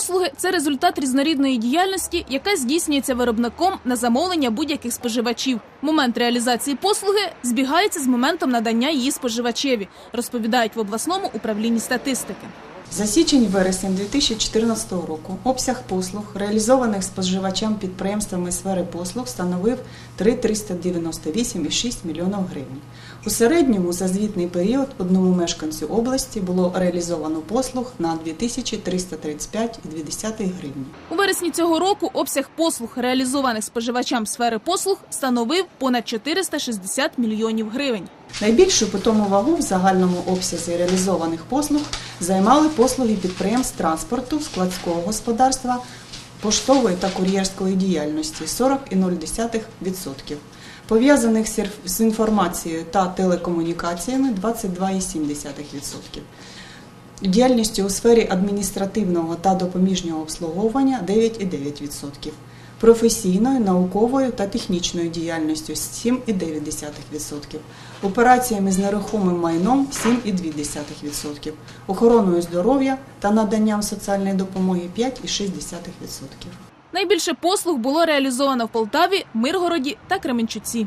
послуги це результат різнорідної діяльності, яка здійснюється виробником на замовлення будь-яких споживачів. Момент реалізації послуги збігається з моментом надання її споживачеві, розповідають в обласному управлінні статистики. За січень-вересень 2014 року обсяг послуг, реалізованих споживачам підприємствами сфери послуг, становив 3.398,6 млн гривень. У середньому за звітний період одному мешканцю області було реалізовано послуг на 2335,2 гривні. У вересні цього року обсяг послуг, реалізованих споживачам сфери послуг, становив понад 460 мільйонів гривень. Найбільшу питому вагу в загальному обсязі реалізованих послуг займали послуги підприємств транспорту, складського господарства, поштової та кур'єрської діяльності 40,0%, пов'язаних з інформацією та телекомунікаціями 22,7%. Діяльністю у сфері адміністративного та допоміжнього обслуговування 9,9%. Професійною, науковою та технічною діяльністю 7,9%. Операціями з нерухомим майном 7,2%. Охороною здоров'я та наданням соціальної допомоги 5,6%. Найбільше послуг було реалізовано в Полтаві, Миргороді та Кременчуці.